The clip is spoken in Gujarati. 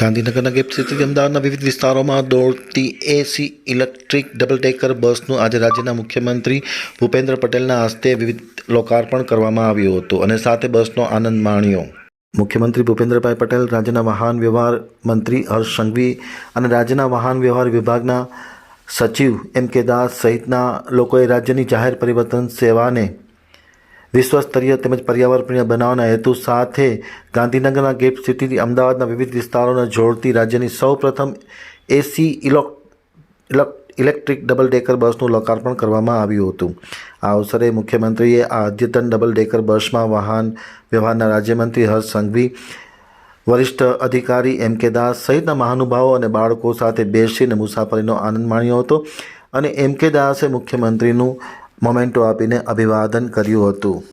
ગાંધીનગરના ગેપ સિટીથી અમદાવાદના વિવિધ વિસ્તારોમાં દોડતી એસી ઇલેક્ટ્રિક ડબલ ડેકર બસનું આજે રાજ્યના મુખ્યમંત્રી ભૂપેન્દ્ર પટેલના હસ્તે વિવિધ લોકાર્પણ કરવામાં આવ્યું હતું અને સાથે બસનો આનંદ માણ્યો. મુખ્યમંત્રી ભૂપેન્દ્રભાઈ પટેલ રાજ્યના વાહન વ્યવહાર મંત્રી હર્ષ સંઘવી અને રાજ્યના વાહન વ્યવહાર વિભાગના સચિવ એમ કે દાસ સહિતના લોકોએ રાજ્યની જાહેર પરિવર્તન સેવાને વિશ્વસ્તરીય તેમજ પર્યાવરણીય બનાવવાના હેતુ સાથે ગાંધીનગરના ગેટ સિટીથી અમદાવાદના વિવિધ વિસ્તારોને જોડતી રાજ્યની સૌપ્રથમ એસી ઇલોક ઇલેક- ઇલેક્ટ્રિક ડબલ ડેકર બસનું લોકાર્પણ કરવામાં આવ્યું હતું. આ અવસરે મુખ્યમંત્રીએ આ અદ્યતન ડબલ ડેકર બસમાં વાહન વ્યવહારના રાજ્યમંત્રી હર્ષ સંઘવી, વરિષ્ઠ અધિકારી એમ કે દાસ સહિતના મહાનુભાવો અને બાળકો સાથે બેસીને મુસાફરીનો આનંદ માણ્યો હતો અને એમ કે દાસે મુખ્યમંત્રીનું મોમેન્ટો આપીને અભિવાદન કર્યું હતું.